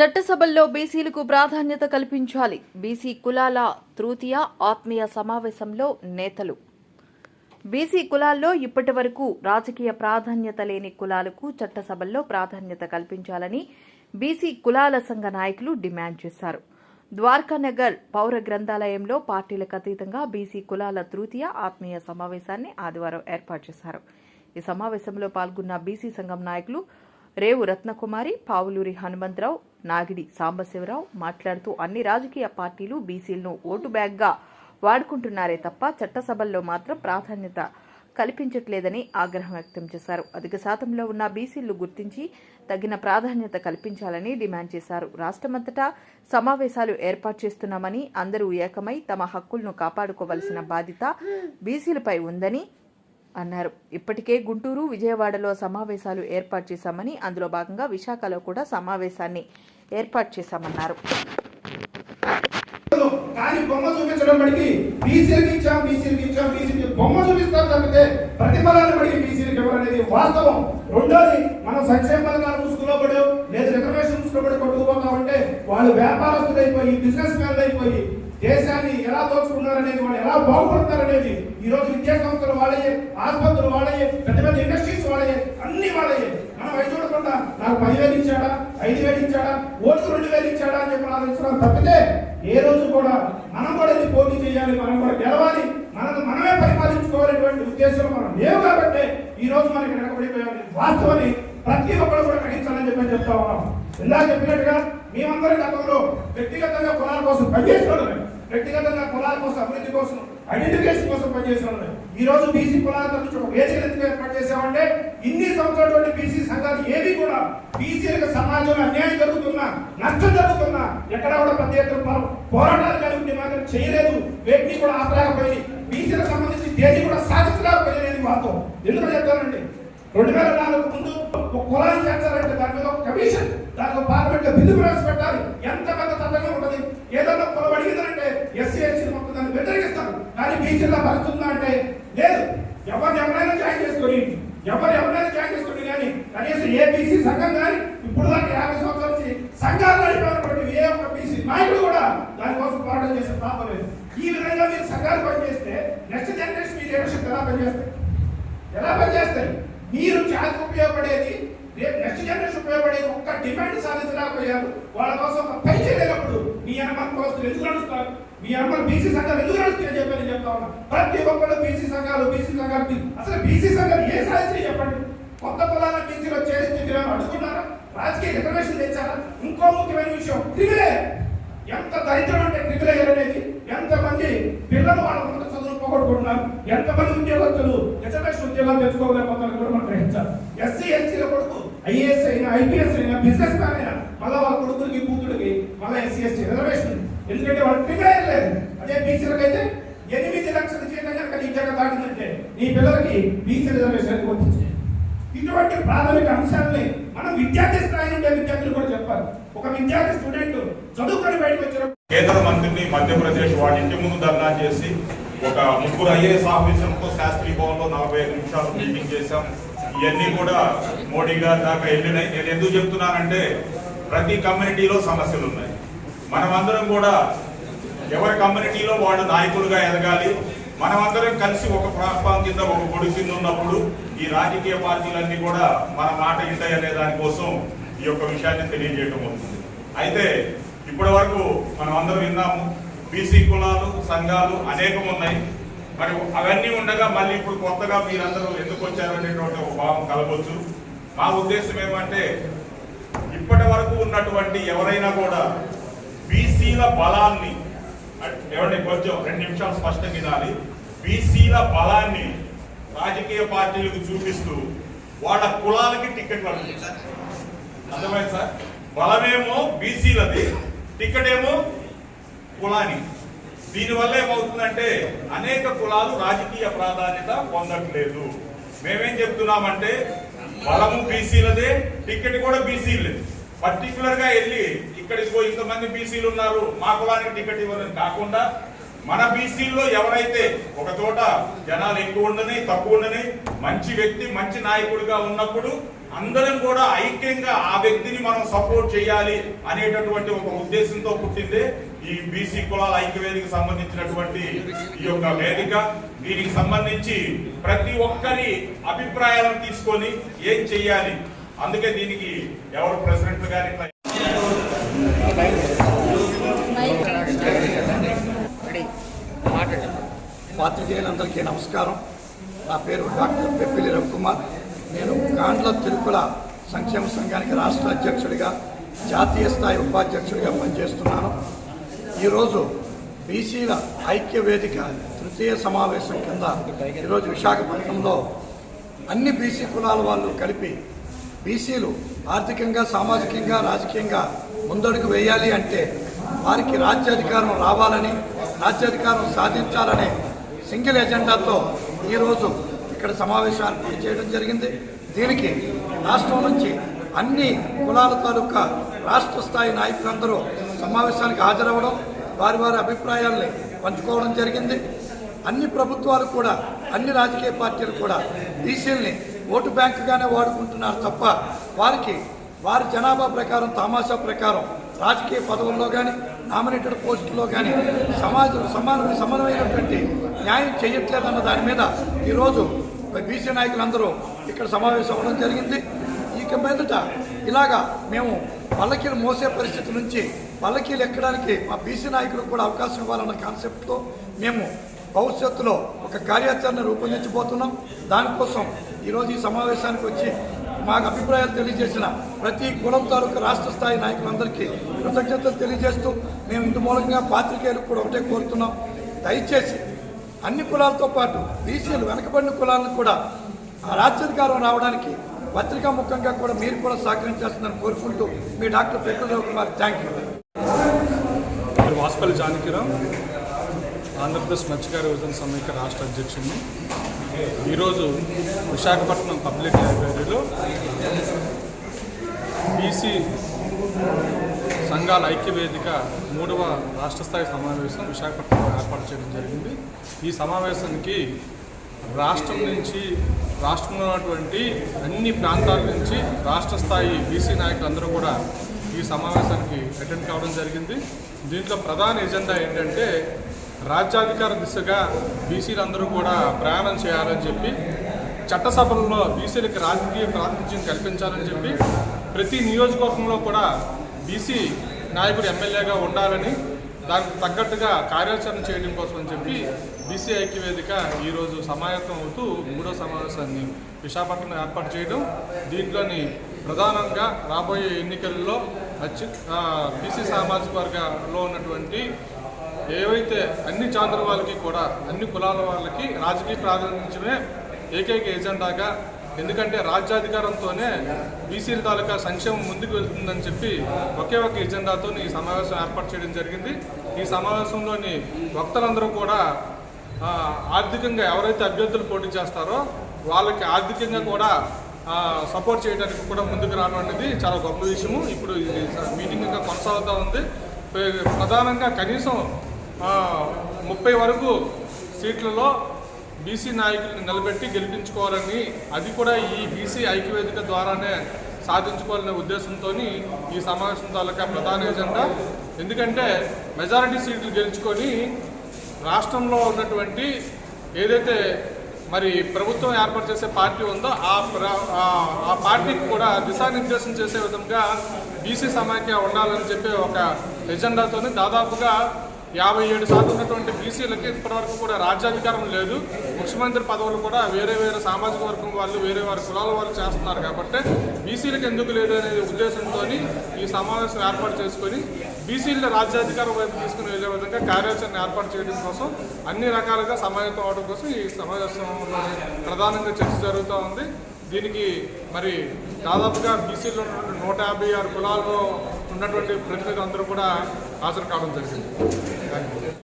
చట్టసభల్లో బీసీలకు ప్రాధాన్యత కల్పించాలి. బీసీ కులాల తృతీయ ఆత్మీయ సమావేశంలో నేతలు. బీసీ కులాల్లో ఇప్పటి వరకు రాజకీయ ప్రాధాన్యత లేని కులాలకు చట్టసభల్లో ప్రాధాన్యత కల్పించాలని బీసీ కులాల సంఘ నాయకులు డిమాండ్ చేశారు. ద్వారకానగర్ పౌర గ్రంథాలయంలో పార్టీలకు అతీతంగా బీసీ కులాల తృతీయ ఆత్మీయ సమావేశాన్ని ఆదివారం ఏర్పాటు చేశారు. ఈ సమావేశంలో పాల్గొన్న బీసీ సంఘం నాయకులు రేవు రత్నకుమారి పావులూరి హనుమంతరావు నాగిడి సాంబశివరావు మాట్లాడుతూ అన్ని రాజకీయ పార్టీలు బీసీలను ఓటు బ్యాగ్గా వాడుకుంటున్నారే తప్ప చట్టసభల్లో మాత్రం ప్రాధాన్యత కల్పించట్లేదని ఆగ్రహం వ్యక్తం చేశారు. అధిక శాతంలో ఉన్న బీసీలు గుర్తించి తగిన ప్రాధాన్యత కల్పించాలని డిమాండ్ చేశారు. రాష్ట్రమంతటా సమావేశాలు ఏర్పాటు చేస్తున్నామని అందరూ ఏకమై తమ హక్కులను కాపాడుకోవలసిన బాధ్యత బీసీలపై ఉందని అన్నారు. ఇప్పటికే గుంటూరు విజయవాడలో సమావేశాలు ఏర్పాటు చేశామని అందులో భాగంగా విశాఖలో కూడా సమావేశాన్ని ఏర్పాటు చేశామన్నారు. కానీ బొమ్మ చూపించడం బడికి బీసీలకు ఇచ్చాం బీసీలకు ఇచ్చాం బీసీకి బొమ్మ చూపిస్తారు తప్పితే ప్రతిఫలాన్ని బడికి బీసీలకు వాస్తవం. రెండోది మనం సంక్షేమ పథకాలు రిజర్వేషన్ కొట్టుకుపోతా ఉంటే వాళ్ళు వ్యాపారస్తులైపోయి బిజినెస్ మ్యాన్ దేశాన్ని ఎలా దోచుకున్నారనేది వాళ్ళు ఎలా బాగుపడతారనేది ఈ రోజు విద్యా సంస్థలు వాళ్ళయే ఆసుపత్రులు వాళ్ళయే పెద్ద పెద్ద ఇండస్ట్రీస్ వాళ్ళయే అన్ని వాళ్ళయే. మనం అవి చూడకుండా నాకు పదివేలు ఇచ్చాడా ఐదు వేలు ఇచ్చాడా ఓటుకు రెండు వేలు ఇచ్చాడా అని చెప్పి ఆలోచించడం తప్పితే ఏ రోజు కూడా మనం కూడా ఇది పోటీ చేయాలి మనం కూడా గెలవాలి మనం మనమే పరిపాలించుకోవాలనేటువంటి ఉద్దేశం మనం లేవు కాబట్టి ఈ రోజు మనకి వెనకబడిపోయాలి వాస్తవాన్ని ప్రతి ఒక్కరు కూడా గ్రహించాలని చెప్పి చెప్తా ఉన్నాం ఇందాక చెప్పినట్టుగా మేమందరం గతంలో వ్యక్తిగతంగా కులాల కోసం పనిచేసుకోవడమే వ్యక్తిగతంగా కులాల కోసం అభివృద్ధి కోసం ఐడెంటిఫికేషన్ కోసం పనిచేస్తున్నాం ఈ రోజు బీసీ కులాల నుంచి ఒక వేదిక ఎందుకు ఏర్పాటు ఇన్ని సంవత్సరాలు బీసీ సంఘాలు ఏవి కూడా బీసీలకు సమాజంలో అన్యాయం జరుగుతున్నా నష్టం జరుగుతున్నా ఎక్కడ కూడా పెద్ద ఎత్తున పోరాటాలు కలిగి మాత్రం చేయలేదు. వేటిని కూడా ఆపలేకపోయి బీసీలకు సంబంధించి దేని కూడా సాధించలేకపోయినది వాస్తవం. ఎందుకు చెప్తానండి? రెండు వేల నాలుగు ముందు ఒక కులాన్ని చేస్తారంటే దాని మీద ఒక కమిషన్ దానికి పార్లమెంట్ బిల్లు ప్రవేశపెట్టాలి. ఎంత కానీ బీసీలో అంటే లేదు. ఎవరు ఎవరైనా జాయిన్ చేసుకొని ఎవరు ఎవరైనా జాయిన్ చేసుకొని కానీ కనీసం ఏ బీసీ సంఘం కానీ ఇప్పుడు దాకా యాభై సంవత్సరాల నుంచి సంఘాలు నడిపినటువంటి ఏ ఒక్క బీసీ నాయకుడు కూడా దానికోసం పోరాటం చేసే పాపం లేదు. ఈ విధంగా మీరు సంఘాలు పనిచేస్తే నెక్స్ట్ జనరేషన్ మీ లీడర్షిప్ ఎలా పనిచేస్తాయి? ఎలా పనిచేస్తాయి? మీరు జాతికి ఉపయోగపడేది రేపు నెక్స్ట్ జనరేషన్ ఉపయోగపడేది ఒక్క డిమాండ్ సాధించలేకపోయారు. వాళ్ళ కోసం ఒక పని చేయలేనప్పుడు మీ అనుమతి కోసం ఎందుకు నడుస్తారు? మీ అందరూ బీసీ సంఘాలు ఎందుకు నడుస్తాయి అని చెప్పి నేను చెప్తా ఉన్నా. ప్రతి ఒక్కరు బీసీ సంఘాలు బీసీ సంఘాలు అసలు బీసీ సంఘాలు ఏ సాధించి చెప్పండి? కొత్త కులాల బీసీలో చేసి స్థితిలో అడుగుతున్నారా రాజకీయ రిజర్వేషన్ తెచ్చారా? ఇంకో ముఖ్యమైన విషయం ట్రిబులే ఎంత దరిద్రం అంటే ట్రిబుల్ అనేది ఎంత మంది పిల్లలు వాళ్ళ ఉన్నత చదువులు పోగొట్టుకుంటున్నారు? ఎంత మంది ఉద్యోగస్తులు రిజర్వేషన్ ఉద్యోగాలు తెచ్చుకోలేకపోతారు కూడా మనం గ్రహించాలి. ఎస్సీ ఎస్సీల కొడుకు ఐఏఎస్ అయినా ఐపీఎస్ అయినా బిజినెస్ మ్యాన్ అయినా మళ్ళీ వాళ్ళ కొడుకులకి కూతురికి మళ్ళీ ఎస్సీ ఎస్టీ రిజర్వేషన్ ఉంది. ఎందుకంటే వాళ్ళ ప్రిపేర్ లేదు. అదే బీసీలకు అయితే ఎనిమిది లక్షల చేయడం కనుక నీ జగ దాటిందంటే నీ పిల్లలకి బీసీ రిజర్వేషన్ వచ్చింది? ఇటువంటి ప్రాథమిక అంశాలని మనం విద్యార్థి స్థాయి నుండి విద్యార్థులు కూడా చెప్పాలి. ఒక విద్యార్థి స్టూడెంట్ చదువుకొని బయటకు వచ్చిన కేంద్ర మంత్రిని మధ్యప్రదేశ్ వాడి ఇంటి ముందు ధర్నా చేసి ఒక ముగ్గురు ఐఏఎస్ ఆఫీసర్లతో శాస్త్రీ భవన్లో నలభై ఐదు నిమిషాలు మీటింగ్ చేశాం. ఇవన్నీ కూడా మోడీ గారి దాకా వెళ్ళినాయి. నేను ఎందుకు చెప్తున్నానంటే ప్రతి కమ్యూనిటీలో సమస్యలు ఉన్నాయి. మనమందరం కూడా ఎవరి కమ్యూనిటీలో వాళ్ళు నాయకులుగా ఎదగాలి. మనమందరం కలిసి ఒక ప్లాట్ఫామ్ కింద ఒక గొడుగు కింద ఉన్నప్పుడు ఈ రాజకీయ పార్టీలన్నీ కూడా మన మాట ఇంటాయి అనే దానికోసం ఈ యొక్క విషయాన్ని తెలియజేయడం అవుతుంది. అయితే ఇప్పటి వరకు మనం అందరం విన్నాము బీసీ కులాలు సంఘాలు అనేకం ఉన్నాయి. మరి అవన్నీ ఉండగా మళ్ళీ ఇప్పుడు కొత్తగా మీరందరూ ఎందుకు వచ్చారు అనేటువంటి ఒక భావం కలగవచ్చు మా ఉద్దేశం ఏమంటే ఇప్పటి వరకు ఉన్నటువంటి ఎవరైనా కూడా బీసీల బలాన్ని ఎవరి కొంచెం రెండు నిమిషాలు స్పష్టంగా వినాలి. బీసీల బలాన్ని రాజకీయ పార్టీలకు చూపిస్తూ వాళ్ళ కులాలకి టికెట్లు అడుగుతారు అర్థమైంది సార్? బలమేమో బీసీలది టికెట్ ఏమో కులాని. దీనివల్ల ఏమవుతుందంటే అనేక కులాలు రాజకీయ ప్రాధాన్యత పొందట్లేదు. మేమేం చెప్తున్నామంటే బలము బీసీలదే టికెట్ కూడా బీసీలదే. పర్టికులర్గా వెళ్ళి ఇక్కడికి పోయి ఇంతమంది బీసీలు ఉన్నారు మా కులానికి టికెట్ ఇవ్వదని కాకుండా మన బీసీల్లో ఎవరైతే ఒక చోట జనాలు ఎక్కువ ఉండని తక్కువ ఉండని మంచి వ్యక్తి మంచి నాయకుడిగా ఉన్నప్పుడు అందరం కూడా ఐక్యంగా ఆ వ్యక్తిని మనం సపోర్ట్ చేయాలి అనేటటువంటి ఒక ఉద్దేశంతో పుట్టిందే ఈ బీసీ కులాల ఐక్యవేదికకి సంబంధించినటువంటి ఈ యొక్క వేదిక. దీనికి సంబంధించి ప్రతి ఒక్కరి అభిప్రాయాలను తీసుకొని ఏం చెయ్యాలి? అందుకే దీనికి ఎవరు ప్రెసిడెంట్ గారి పాత్రికేయులందరికీ నమస్కారం. నా పేరు డాక్టర్ పెప్పిలి రవికుమార్. నేను గాండ్ల తిరుకుల సంక్షేమ సంఘానికి రాష్ట్ర అధ్యక్షుడిగా జాతీయ స్థాయి ఉపాధ్యక్షుడిగా పనిచేస్తున్నాను. ఈరోజు బీసీల ఐక్య వేదిక తృతీయ సమావేశం కింద ఈరోజు విశాఖపట్నంలో అన్ని బీసీ కులాల వాళ్ళు కలిపి బీసీలు ఆర్థికంగా సామాజికంగా రాజకీయంగా ముందడుగు వేయాలి అంటే వారికి రాజ్యాధికారం రావాలని రాజ్యాధికారం సాధించాలనే సింగిల్ ఎజెండాతో ఈరోజు ఇక్కడ సమావేశం ఏర్పాటు చేయడం జరిగింది. దీనికి రాష్ట్రం నుంచి అన్ని కులాల తాలూకా రాష్ట్ర స్థాయి నాయకులందరూ సమావేశానికి హాజరవ్వడం వారి వారి అభిప్రాయాల్ని పంచుకోవడం జరిగింది. అన్ని ప్రభుత్వాలు కూడా అన్ని రాజకీయ పార్టీలు కూడా బీసీల్ని ఓటు బ్యాంకుగానే వాడుకుంటున్నారు తప్ప వారికి వారి జనాభా ప్రకారం తమాషా ప్రకారం రాజకీయ పదవుల్లో కానీ నామినేటెడ్ పోస్టుల్లో కానీ సమాజం సమాన సమానమైనటువంటి న్యాయం చేయట్లేదన్న దాని మీద ఈరోజు బీసీ నాయకులందరూ ఇక్కడ సమావేశం అవ్వడం జరిగింది. ఇక మీదట ఇలాగా మేము పల్లకీలు మోసే పరిస్థితి నుంచి పల్లకీలు ఎక్కడానికి మా బీసీ నాయకులకు కూడా అవకాశం ఇవ్వాలన్న కాన్సెప్ట్తో మేము భవిష్యత్తులో ఒక కార్యాచరణ రూపొందించబోతున్నాం. దానికోసం ఈరోజు ఈ సమావేశానికి వచ్చి మాకు అభిప్రాయాలు తెలియజేసిన ప్రతి కులం తాలూకు రాష్ట్ర స్థాయి నాయకులందరికీ కృతజ్ఞతలు తెలియజేస్తూ మేము ఇందు మూలంగా పాత్రికేయులకు కూడా ఒకటే కోరుతున్నాం. దయచేసి అన్ని కులాలతో పాటు బీసీలు వెనకబడిన కులాలను కూడా ఆ రాజ్యాధికారం రావడానికి పత్రికా ముఖంగా కూడా మీరు కూడా సహకరించాల్సిందని కోరుకుంటూ మీ doctor Pettudev Kumar thank you మరి వాసుపల్లి ఆంధ్రప్రదేశ్ మత్స్యకార యువజన సమైక్య రాష్ట్ర అధ్యక్షుడిని. ఈరోజు విశాఖపట్నం పబ్లిక్ లైబ్రరీలో బీసీ సంఘాల ఐక్యవేదిక మూడవ రాష్ట్ర స్థాయి సమావేశం విశాఖపట్నంలో ఏర్పాటు చేయడం జరిగింది. ఈ సమావేశానికి రాష్ట్రం నుంచి రాష్ట్రంలో ఉన్నటువంటి అన్ని ప్రాంతాల నుంచి రాష్ట్ర స్థాయి బీసీ నాయకులందరూ కూడా ఈ సమావేశానికి అటెండ్ కావడం జరిగింది. దీంట్లో ప్రధాన ఎజెండా ఏంటంటే రాజ్యాధికార దిశగా బీసీలందరూ కూడా ప్రయాణం చేయాలని చెప్పి చట్టసభల్లో బీసీలకు రాజకీయ ప్రాతినిధ్యం కల్పించాలని చెప్పి ప్రతి నియోజకవర్గంలో కూడా బీసీ నాయకుడు ఎమ్మెల్యేగా ఉండాలని దానికి తగ్గట్టుగా కార్యాచరణ చేయడం కోసం అని చెప్పి బీసీ ఐక్యవేదిక ఈరోజు సమాయత్తం అవుతూ మూడో సమావేశాన్ని విశాఖపట్నం ఏర్పాటు చేయడం దీంట్లోని ప్రధానంగా రాబోయే ఎన్నికల్లో బీసీ సామాజిక వర్గంలో ఉన్నటువంటి ఏవైతే అన్ని చాంద్ర వాళ్ళకి కూడా అన్ని కులాల వాళ్ళకి రాజకీయ ప్రాధాన్యమే ఏకైక ఎజెండాగా ఎందుకంటే రాజ్యాధికారంతోనే బీసీల తాలూకా సంక్షేమం ముందుకు వెళ్తుందని చెప్పి ఒకే ఒక ఎజెండాతో ఈ సమావేశం ఏర్పాటు చేయడం జరిగింది. ఈ సమావేశంలోని వక్తలందరూ కూడా ఆర్థికంగా ఎవరైతే అభ్యర్థులు పోటీ చేస్తారో వాళ్ళకి ఆర్థికంగా కూడా సపోర్ట్ చేయడానికి కూడా ముందుకు రావడం అనేది చాలా గొప్ప విషయము. ఇప్పుడు మీటింగ్ ఇంకా కొనసాగుతూ ఉంది. ప్రధానంగా కనీసం ముప్పై వరకు సీట్లలో బీసీ నాయకులను నిలబెట్టి గెలిపించుకోవాలని అది కూడా ఈ బీసీ ఐక్యవేదిక ద్వారానే సాధించుకోవాలనే ఉద్దేశంతో ఈ సమావేశం తాలూకా ప్రధాన ఎజెండా. ఎందుకంటే మెజారిటీ సీట్లు గెలుచుకొని రాష్ట్రంలో ఉన్నటువంటి ఏదైతే మరి ప్రభుత్వం ఏర్పాటు చేసే పార్టీ ఉందో ఆ ప్ర- ఆ- పార్టీకి కూడా దిశానిర్దేశం చేసే విధంగా బీసీ సమాఖ్య ఉండాలని చెప్పి ఒక ఎజెండాతోని దాదాపుగా యాభై ఏడు శాతం ఉన్నటువంటి బీసీలకి ఇప్పటివరకు కూడా రాజ్యాధికారం లేదు. ముఖ్యమంత్రి పదవులు కూడా వేరే వేరే సామాజిక వర్గం వాళ్ళు వేరే వారి కులాల వాళ్ళు చేస్తున్నారు కాబట్టి బీసీలకు ఎందుకు లేదు అనే ఉద్దేశంతో ఈ సమావేశం ఏర్పాటు చేసుకొని బీసీల రాజ్యాధికారం వైపు తీసుకుని వెళ్ళే విధంగా కార్యాచరణ ఏర్పాటు చేయడం కోసం అన్ని రకాలుగా సమాయత్తం అవడం కోసం ఈ సమావేశంలో ప్రధానంగా చర్చ జరుగుతూ ఉంది. దీనికి మరి దాదాపుగా బీసీలో ఉన్నటువంటి నూట యాభై ఆరు కులాల్లో ఉన్నటువంటి ప్రతినిధులు అందరూ కూడా హాజరు కావడం జరిగింది.